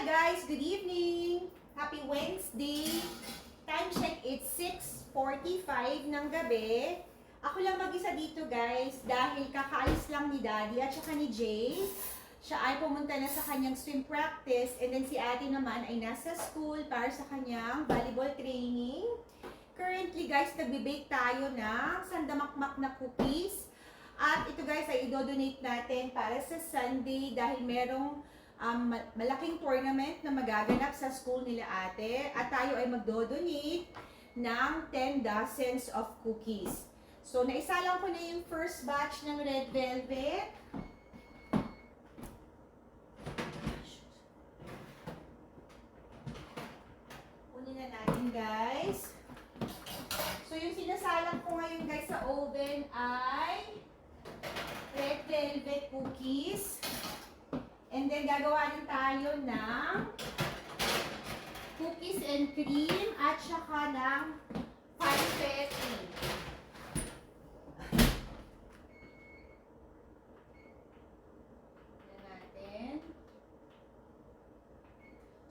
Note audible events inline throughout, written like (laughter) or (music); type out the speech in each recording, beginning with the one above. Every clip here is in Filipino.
Guys, good evening. Happy Wednesday. Time check, it's 6.45 ng gabi. Ako lang mag-isa dito guys dahil kakaalis lang ni Daddy at saka ni Jay. Siya ay pumunta na sa kanyang swim practice and then si ate naman ay nasa school para sa kanyang volleyball training. Currently guys, nagbe-bake tayo ng sandamakmak na cookies. At ito guys ay i-donate natin para sa Sunday dahil merong um, ma- malaking tournament na magaganap sa school nila ate. At tayo ay magdo-donate ng 10 dozens of cookies. So, naisalang ko na yung first batch ng red velvet. Kunin na natin guys. So, yung sinasalang ko ngayon guys sa oven ay red velvet cookies. And then, gagawa din tayo ng cookies and cream at saka ng confetti.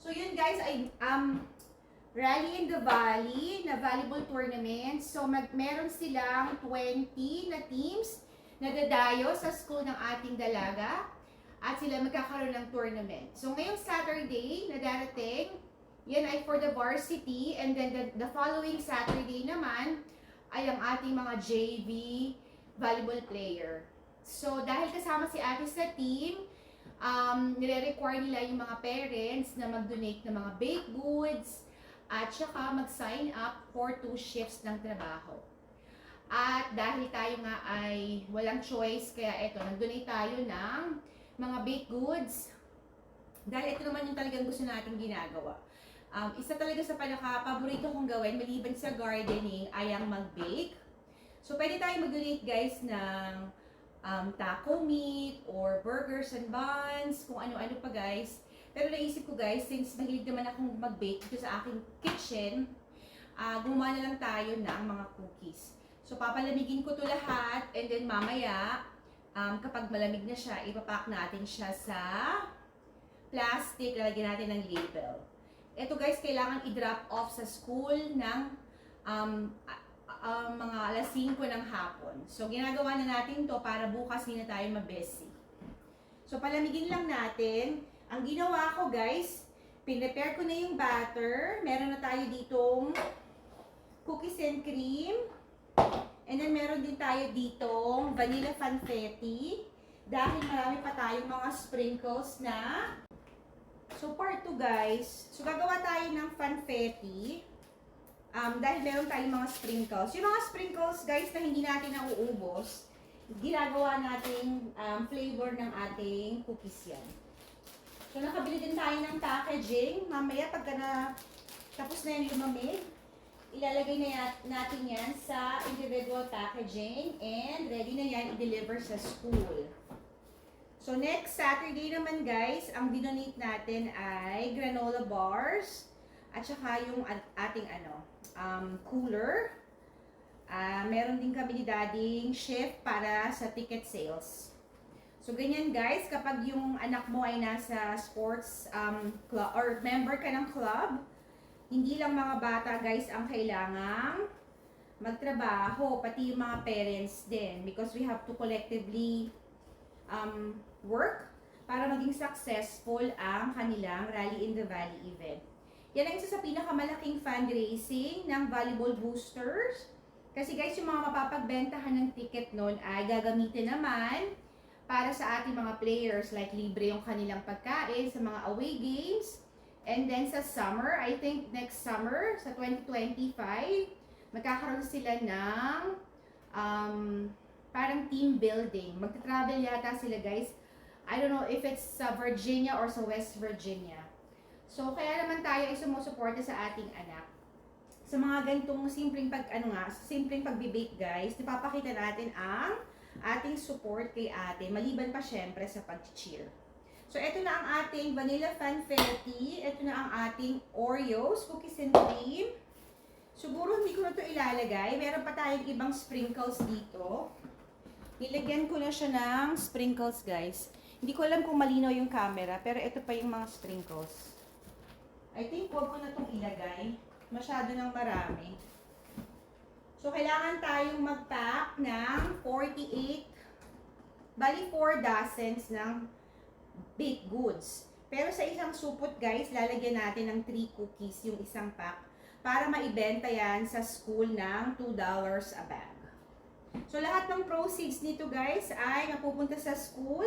So, yun guys, ay um, Rally in the Valley na volleyball tournament. So, mag, meron silang 20 na teams na dadayo sa school ng ating dalaga at sila magkakaroon ng tournament. So, ngayong Saturday na darating, yan ay for the varsity and then the, the following Saturday naman ay ang ating mga JV volleyball player. So, dahil kasama si ate sa team, um, nire-require nila yung mga parents na mag-donate ng mga baked goods at saka mag-sign up for two shifts ng trabaho. At dahil tayo nga ay walang choice, kaya eto, nag-donate tayo ng mga baked goods. Dahil ito naman yung talagang gusto nating ginagawa. Um, isa talaga sa pinaka-paborito kong gawin, maliban sa gardening, ay ang mag-bake. So, pwede tayo mag-donate guys ng um, taco meat or burgers and buns, kung ano-ano pa guys. Pero naisip ko guys, since mahilig naman akong mag-bake dito sa aking kitchen, ah gumawa na lang tayo ng mga cookies. So, papalamigin ko to lahat and then mamaya, um, kapag malamig na siya, ipapack natin siya sa plastic, lalagyan natin ng label. Ito guys, kailangan i-drop off sa school ng um, a- mga alas 5 ng hapon. So, ginagawa na natin to para bukas hindi na tayo mabesi. So, palamigin lang natin. Ang ginawa ko guys, pinrepare ko na yung batter. Meron na tayo ditong cookies and cream. And then meron din tayo ditong vanilla fanfetti. Dahil marami pa tayong mga sprinkles na. So part 2 guys. So gagawa tayo ng fanfetti. Um, dahil meron tayong mga sprinkles. Yung mga sprinkles guys na hindi natin nauubos, ginagawa nating um, flavor ng ating cookies yan. So nakabili din tayo ng packaging. Mamaya pagka na tapos na yung lumamig, ilalagay na natin yan sa individual packaging and ready na yan i-deliver sa school. So next Saturday naman guys, ang dinonate natin ay granola bars at saka yung at- ating ano, um, cooler. Ah, meron din kami ni Daddy shift para sa ticket sales. So ganyan guys, kapag yung anak mo ay nasa sports um, club or member ka ng club, hindi lang mga bata guys ang kailangang magtrabaho, pati yung mga parents din because we have to collectively um, work para maging successful ang kanilang Rally in the Valley event. Yan ang isa sa pinakamalaking fundraising ng Volleyball Boosters. Kasi guys, yung mga mapapagbentahan ng ticket nun ay gagamitin naman para sa ating mga players like libre yung kanilang pagkain sa mga away games. And then sa summer, I think next summer, sa 2025, magkakaroon sila ng um, parang team building. Magta-travel yata sila guys. I don't know if it's sa Virginia or sa West Virginia. So, kaya naman tayo ay sumusuporta sa ating anak. Sa mga ganitong simpleng pag, ano nga, simpleng pagbibake guys, napapakita natin ang ating support kay ate, maliban pa syempre sa pag-cheer. So, ito na ang ating vanilla fanfetti. Ito na ang ating Oreos, cookies and cream. Siguro hindi ko na ito ilalagay. Meron pa tayong ibang sprinkles dito. Nilagyan ko na siya ng sprinkles, guys. Hindi ko alam kung malinaw yung camera, pero ito pa yung mga sprinkles. I think huwag ko na itong ilagay. Masyado ng marami. So, kailangan tayong mag-pack ng 48, bali 4 dozens ng baked goods. Pero sa isang supot, guys, lalagyan natin ng 3 cookies yung isang pack para maibenta yan sa school ng $2 a bag. So, lahat ng proceeds nito, guys, ay mapupunta sa school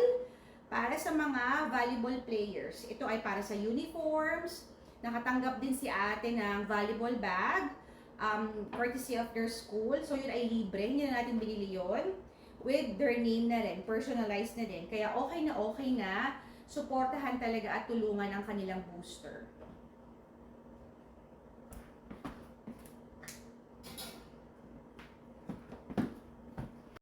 para sa mga volleyball players. Ito ay para sa uniforms. Nakatanggap din si ate ng volleyball bag um, courtesy of their school. So, yun ay libre. Hindi na natin binili yun. With their name na rin. Personalized na din. Kaya okay na okay na. Suportahan talaga at tulungan ang kanilang booster.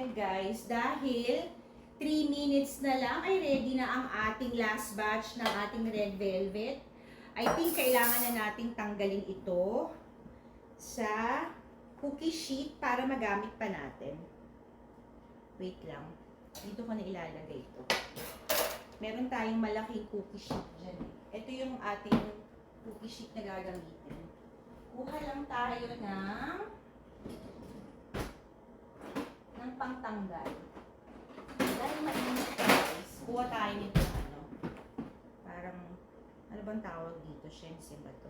And guys, dahil 3 minutes na lang ay ready na ang ating last batch ng ating red velvet. I think kailangan na nating tanggalin ito sa cookie sheet para magamit pa natin. Wait lang. Dito ko na ilalagay ito. Meron tayong malaking cookie sheet dyan. Ito yung ating cookie sheet na gagamitin. Kuha lang tayo ng ng pangtanggal. Dahil mainit guys, kuha tayo nito ano. Parang, ano bang tawag dito? Shense ba to?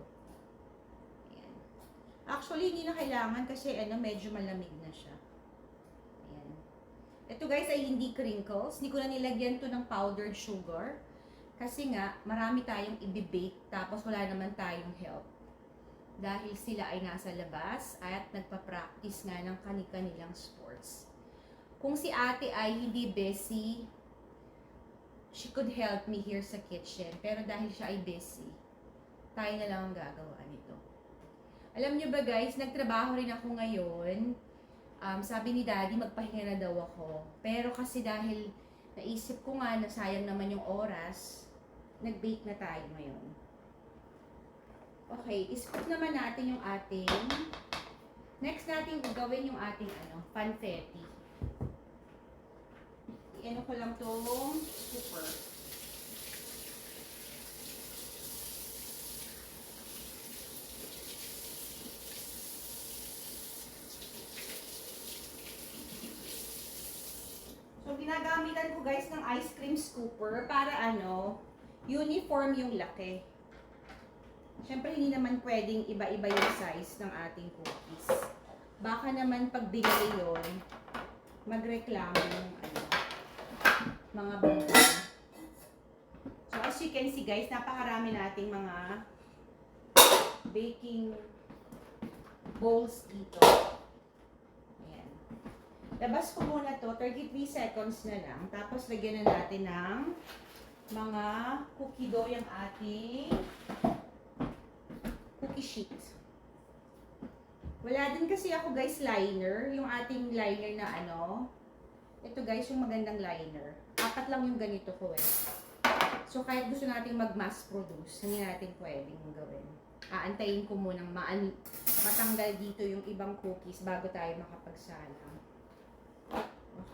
Ayan. Actually, hindi na kailangan kasi ano, medyo malamig na siya. Ito guys ay hindi crinkles. Hindi ko na nilagyan to ng powdered sugar. Kasi nga, marami tayong ibibake tapos wala naman tayong help. Dahil sila ay nasa labas at nagpa-practice nga ng kanilang sports. Kung si ate ay hindi busy, she could help me here sa kitchen. Pero dahil siya ay busy, tayo na lang ang gagawa nito. Alam niyo ba guys, nagtrabaho rin ako ngayon. Um, sabi ni daddy, magpahinga na daw ako. Pero kasi dahil naisip ko nga na sayang naman yung oras, nag-bake na tayo ngayon. Okay, iscoop naman natin yung ating Next natin gawin yung ating ano, panfetti. I-ano ko lang tong scooper. So, guys ng ice cream scooper para ano, uniform yung laki. Siyempre, hindi naman pwedeng iba-iba yung size ng ating cookies. Baka naman pag binili yun, magreklamo yung ano, mga bangko. So, as you can see guys, napakarami nating mga baking bowls dito. Labas ko muna to, 33 seconds na lang. Tapos, lagyan na natin ng mga cookie dough yung ating cookie sheet. Wala din kasi ako guys liner, yung ating liner na ano. Ito guys, yung magandang liner. Apat lang yung ganito ko eh. So kahit gusto nating mag-mass produce, hindi natin pwedeng gawin. Aantayin ko munang maan matanggal dito yung ibang cookies bago tayo makapagsalang.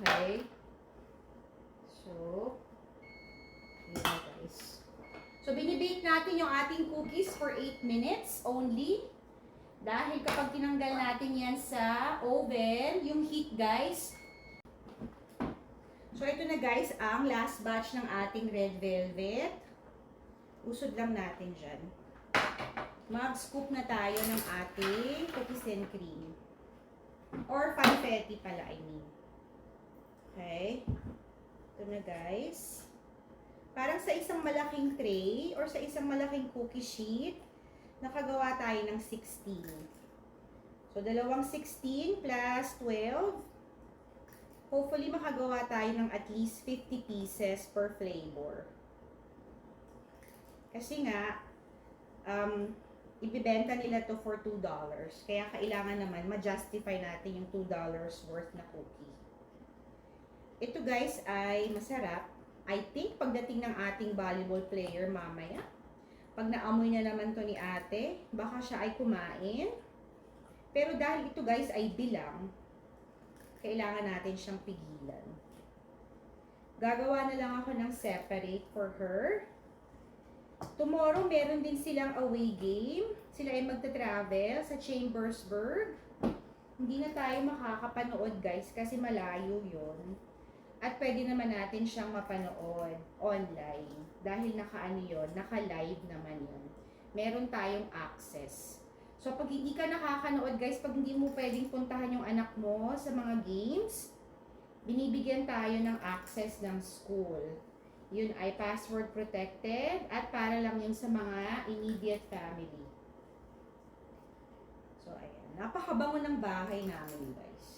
Okay? So, yun guys. So, binibake natin yung ating cookies for 8 minutes only. Dahil kapag tinanggal natin yan sa oven, yung heat guys. So, ito na guys, ang last batch ng ating red velvet. Usod lang natin dyan. Mag-scoop na tayo ng ating cookies and cream. Or confetti pala, I mean. Okay. Ito na guys parang sa isang malaking tray or sa isang malaking cookie sheet, nakagawa tayo ng 16. So, dalawang 16 plus 12. Hopefully, makagawa tayo ng at least 50 pieces per flavor. Kasi nga, um, ibibenta nila to for $2. Kaya kailangan naman ma-justify natin yung $2 worth na cookie. Ito guys ay masarap I think pagdating ng ating volleyball player mamaya, pag naamoy na naman to ni ate, baka siya ay kumain. Pero dahil ito guys ay bilang, kailangan natin siyang pigilan. Gagawa na lang ako ng separate for her. tomorrow, meron din silang away game. Sila ay magta-travel sa Chambersburg. Hindi na tayo makakapanood guys kasi malayo yon At pwede naman natin siyang mapanood online. Dahil naka-ano yun, naka-live naman yun. Meron tayong access. So pag hindi ka nakakanood guys, pag hindi mo pwedeng puntahan yung anak mo sa mga games, binibigyan tayo ng access ng school. Yun ay password protected at para lang yun sa mga immediate family. So, ayan. Napakabango ng bahay namin, guys.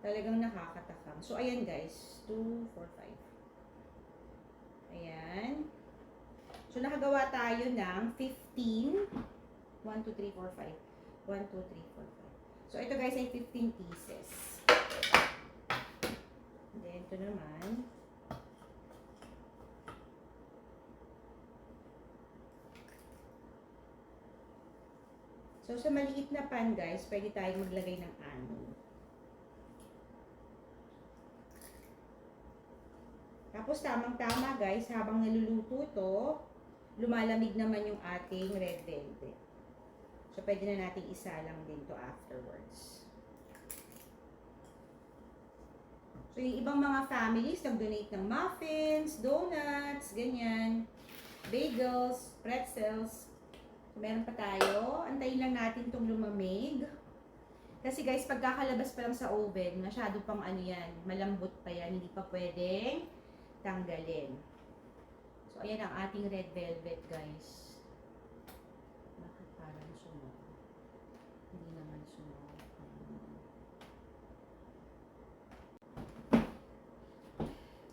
Talagang nakakatakam. So, ayan, guys. 2, 4, 5. Ayan. So, nakagawa tayo ng 15. 1, 2, 3, 4, 5. 1, 2, 3, 4, 5. So, ito, guys, ay 15 pieces. And then, ito naman. So, sa maliit na pan, guys, pwede tayong maglagay ng anin. Tapos, tamang-tama, guys, habang naluluto to, lumalamig naman yung ating red velvet. So, pwede na natin isa lang din to afterwards. So, yung ibang mga families, nag-donate ng muffins, donuts, ganyan, bagels, pretzels, So, meron pa tayo. Antayin lang natin itong lumamig. Kasi guys, pagkakalabas pa lang sa oven, masyado pang ano yan, malambot pa yan, hindi pa pwedeng tanggalin. So, ayan ang ating red velvet, guys. Bakit parang sunog? Hindi naman sunog.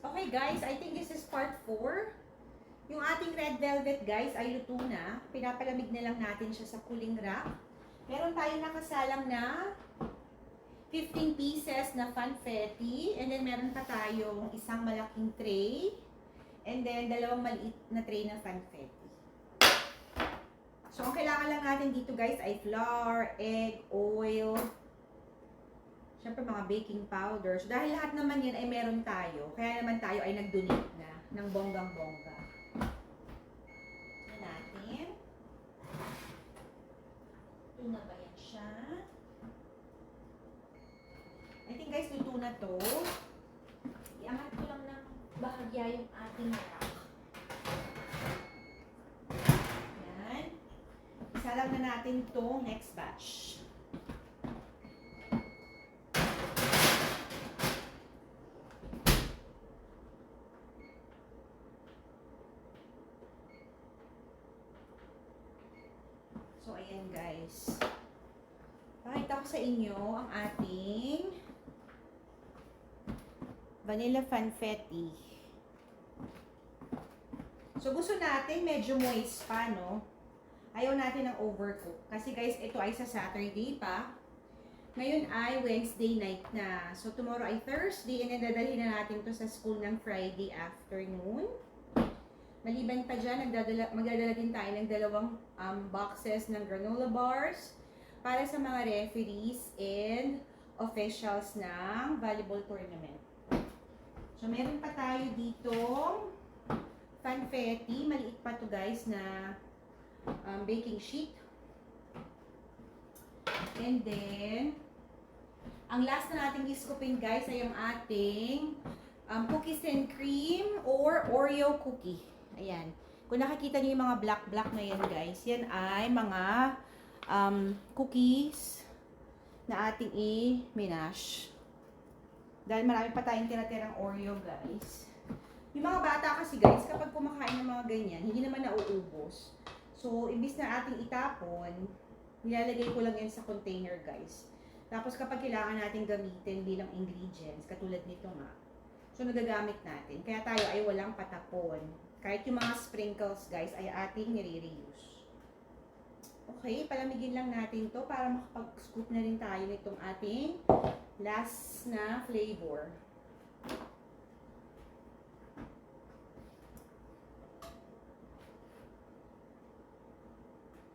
Okay guys, I think this is part 4. Yung ating red velvet guys ay luto na. Pinapalamig na lang natin siya sa cooling rack. Meron tayong nakasalang na 15 pieces na funfetti. And then meron pa tayong isang malaking tray. And then dalawang maliit na tray na funfetti. So ang kailangan lang natin dito guys ay flour, egg, oil, Siyempre mga baking powder. So dahil lahat naman yan ay meron tayo, kaya naman tayo ay nag-donate na ng bonggang-bongga. Tignan natin. Luto na ba yan siya? Think guys, luto na to. Iangat ko lang ng bahagya yung ating rack. Yan. Isa lang na natin to next batch. So, ayan guys. Pakita ko sa inyo ang ating vanilla funfetti. So, gusto natin medyo moist pa, no? Ayaw natin ng overcook. Kasi guys, ito ay sa Saturday pa. Ngayon ay Wednesday night na. So, tomorrow ay Thursday and dadalhin na natin to sa school ng Friday afternoon. Maliban pa dyan, nagdadala, magdadala din tayo ng dalawang um, boxes ng granola bars para sa mga referees and officials ng volleyball tournament. So, meron pa tayo dito funfetti. Maliit pa to guys na um, baking sheet. And then, ang last na nating iskupin guys ay yung ating um, cookies and cream or Oreo cookie. Ayan. Kung nakikita niyo yung mga black-black na yan guys, yan ay mga um, cookies na ating i-minash. Dahil marami pa tayong tira-tirang Oreo guys. Yung mga bata kasi guys, kapag kumakain ng mga ganyan, hindi naman nauubos. So, imbis na ating itapon, nilalagay ko lang yan sa container guys. Tapos kapag kailangan natin gamitin bilang ingredients, katulad nito nga, so nagagamit natin. Kaya tayo ay walang patapon. Kahit yung mga sprinkles guys ay ating nire-reuse. Okay, palamigin lang natin to para makapag-scoop na rin tayo nitong ating last na flavor.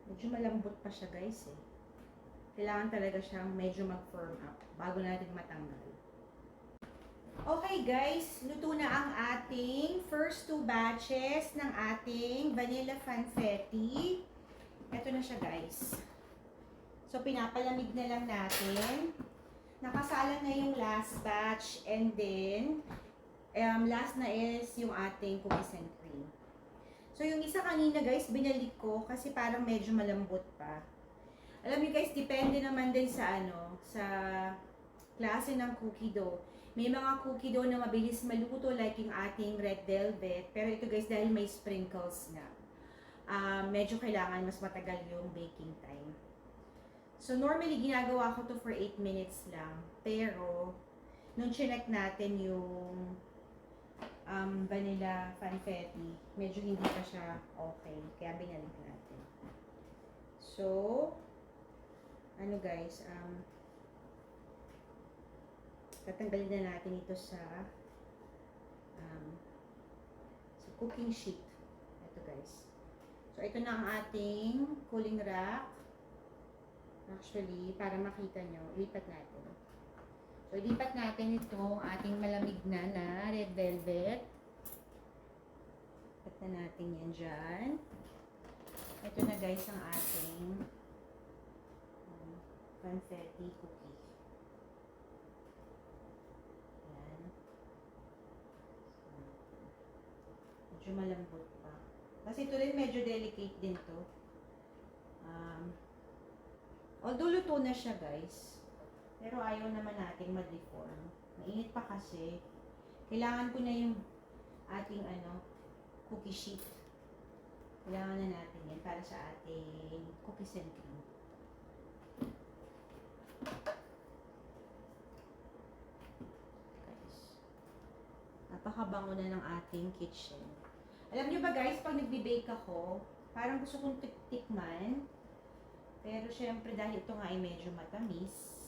Medyo malambot pa siya guys eh. Kailangan talaga siyang medyo mag-firm up bago natin matanggal. Okay guys, luto na ang ating first two batches ng ating vanilla fanfetti. Ito na siya guys. So pinapalamig na lang natin. Nakasalan na yung last batch and then um, last na is yung ating cookies and cream. So yung isa kanina guys, binalik ko kasi parang medyo malambot pa. Alam niyo guys, depende naman din sa ano, sa klase ng cookie dough. May mga cookie dough na mabilis maluto like yung ating red velvet. Pero ito guys, dahil may sprinkles na, ah, medyo kailangan mas matagal yung baking time. So normally, ginagawa ko to for 8 minutes lang. Pero, nung chinek natin yung um, vanilla fanfetti, medyo hindi pa siya okay. Kaya binalik natin. So, ano guys, um, tatanggalin na natin ito sa um, sa cooking sheet. Ito guys. So, ito na ang ating cooling rack. Actually, para makita nyo, lipat natin. So, lipat natin itong ating malamig na na red velvet. Lipat na natin yan dyan. Ito na guys ang ating um, confetti cookie. Yan. Medyo malambot pa. Kasi ito rin medyo delicate din to. Um, although luto na siya guys, pero ayaw naman nating ma-deform. Mainit pa kasi. Kailangan ko na yung ating ano, cookie sheet. Kailangan na natin yan para sa ating cookies and cream. Guys. Napakabango na ng ating kitchen. Alam niyo ba guys, pag nagbe-bake ako, parang gusto kong tik- tikman. Pero syempre dahil ito nga ay medyo matamis,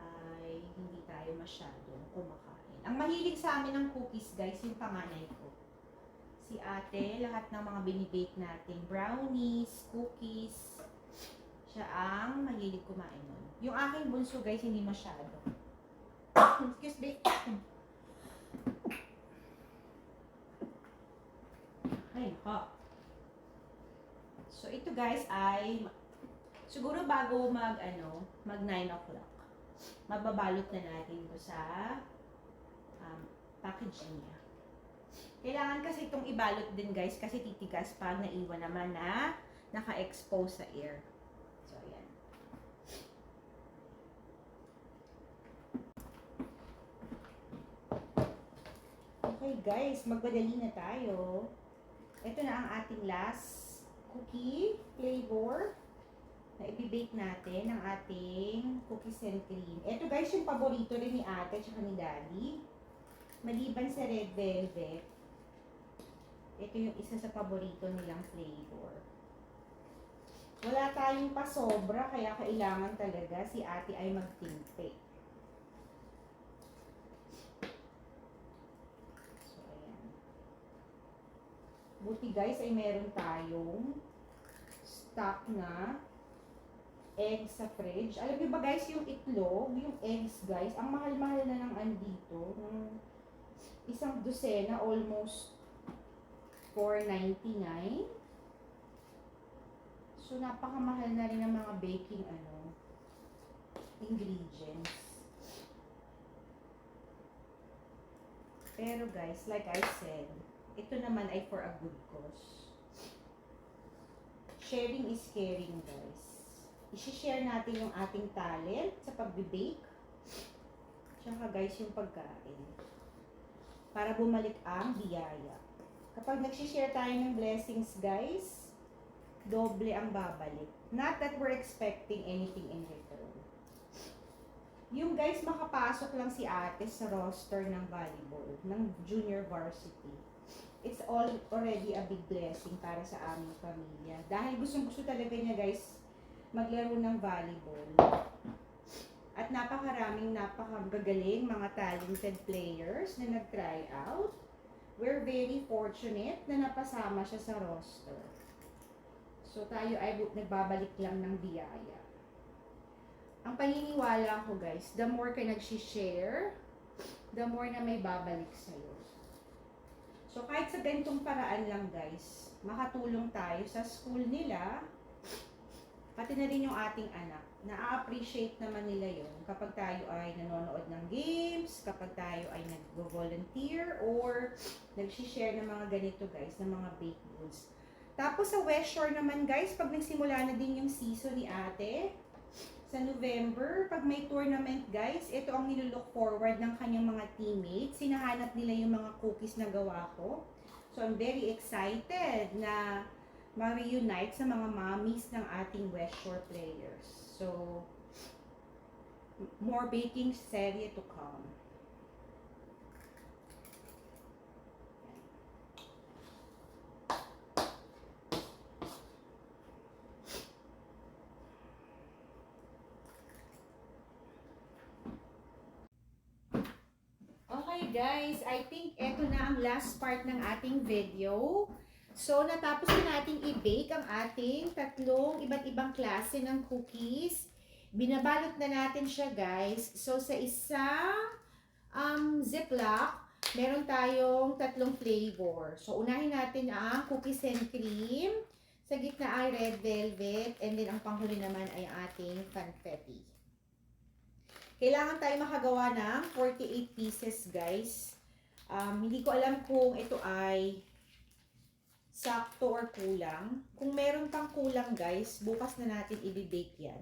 ay hindi tayo masyadong kumakain. Ang mahilig sa amin ng cookies guys, yung panganay ko. Si ate, lahat ng mga binibake natin, brownies, cookies, siya ang mahilig kumain nun. Yung aking bunso guys, hindi masyado. (coughs) Excuse me. (coughs) Ay, nako. So, ito guys ay siguro bago mag, ano, mag 9 o'clock. Magbabalot na natin ito sa um, packaging niya. Kailangan kasi itong ibalot din guys kasi titigas pag naiwan naman na naka-expose sa air. So, ayan. Okay guys, magmadali na tayo. Ito na ang ating last cookie flavor na ibibake natin ng ating cookies and cream. Ito guys, yung paborito rin ni ate at ni daddy. Maliban sa red velvet, ito yung isa sa paborito nilang flavor. Wala tayong pasobra, kaya kailangan talaga si ate ay magtimpe. So, ayan. Buti guys ay meron tayong stock na eggs sa fridge. Alam niyo ba guys, yung itlog, yung eggs guys, ang mahal-mahal na ng andito. Ng isang dosena, almost 4.99. So, napakamahal na rin ng mga baking ano, ingredients. Pero guys, like I said, ito naman ay for a good cause. Sharing is caring, guys. I-share natin yung ating talent sa pagbe-bake. Tsaka guys, yung pagkain. Para bumalik ang biyaya. Kapag nag-share tayo ng blessings, guys, doble ang babalik. Not that we're expecting anything in return. Yung guys, makapasok lang si ate sa roster ng volleyball, ng junior varsity. It's all already a big blessing para sa aming pamilya. Dahil gustong gusto talaga niya guys, maglaro ng volleyball. At napakaraming napakagagaling mga talented players na nag-try out. We're very fortunate na napasama siya sa roster. So tayo ay nagbabalik lang ng biyaya. Ang paniniwala ko guys, the more ka nag-share, the more na may babalik sa'yo. So kahit sa ganitong paraan lang guys, makatulong tayo sa school nila, pati na rin yung ating anak. Na-appreciate naman nila yon kapag tayo ay nanonood ng games, kapag tayo ay nag-volunteer, or nag-share ng mga ganito guys, ng mga baked goods. Tapos sa West Shore naman guys, pag nagsimula na din yung season ni ate, sa November, pag may tournament guys, ito ang nilook forward ng kanyang mga teammates. Sinahanap nila yung mga cookies na gawa ko. So I'm very excited na ma-reunite sa mga mommies ng ating West Shore players. So, more baking serye to come. Okay guys, I think eto na ang last part ng ating video. So, natapos na nating i-bake ang ating tatlong iba't ibang klase ng cookies. Binabalot na natin siya guys. So, sa isang um, ziplock, meron tayong tatlong flavor. So, unahin natin ang cookies and cream. Sa gitna ay red velvet. And then, ang panghuli naman ay ating confetti. Kailangan tayo makagawa ng 48 pieces, guys. Um, hindi ko alam kung ito ay sakto or kulang. Kung meron pang kulang, guys, bukas na natin i-bake yan.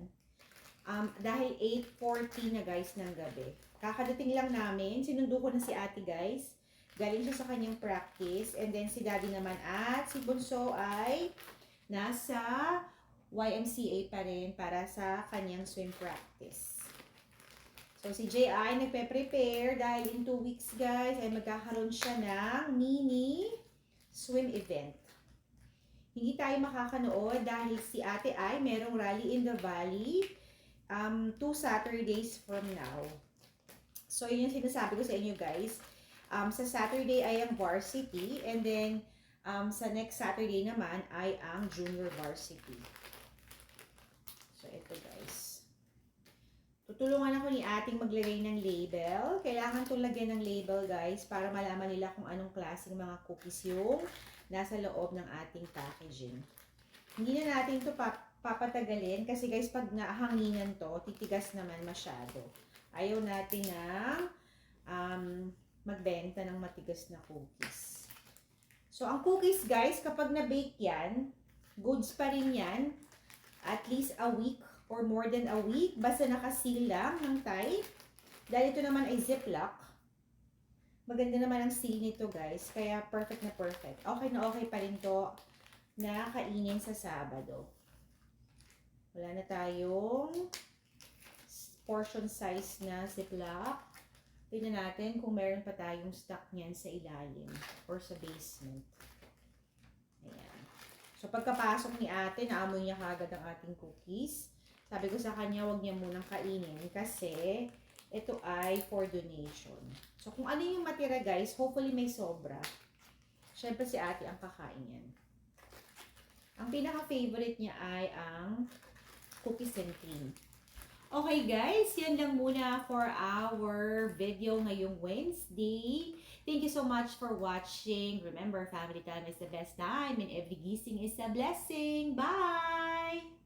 Um, dahil 8.40 na, guys, ng gabi. Kakadating lang namin. Sinundo ko na si ate, guys. Galing siya sa kanyang practice. And then, si daddy naman at si Bunso ay nasa YMCA pa rin para sa kanyang swim practice. So, si J.I. nagpe-prepare dahil in two weeks, guys, ay magkakaroon siya ng mini swim event. Hindi tayo makakanood dahil si ate ay merong rally in the valley um, two Saturdays from now. So, yun yung sinasabi ko sa inyo, guys. Um, sa Saturday ay ang varsity and then um, sa next Saturday naman ay ang junior varsity. So, ito guys. Tutulungan ako ni ating maglagay ng label. Kailangan itong lagyan ng label guys para malaman nila kung anong klaseng mga cookies yung nasa loob ng ating packaging. Hindi na natin ito papatagalin kasi guys pag nahanginan to, titigas naman masyado. Ayaw natin ng um, magbenta ng matigas na cookies. So ang cookies guys, kapag na-bake yan, goods pa rin yan, at least a week or more than a week. Basta nakaseal lang ng tie. Dahil ito naman ay ziplock. Maganda naman ang seal nito guys. Kaya perfect na perfect. Okay na okay pa rin to na kainin sa Sabado. Wala na tayong portion size na ziplock. Tingnan natin kung meron pa tayong stock niyan sa ilalim or sa basement. Ayan. So, pagkapasok ni ate, naamoy niya kagad ang ating cookies. Sabi ko sa kanya, wag niya munang kainin kasi ito ay for donation. So, kung ano yung matira guys, hopefully may sobra. Siyempre si ate ang kakain yan. Ang pinaka-favorite niya ay ang cookies and cream. Okay guys, yan lang muna for our video ngayong Wednesday. Thank you so much for watching. Remember, family time is the best time and every gising is a blessing. Bye!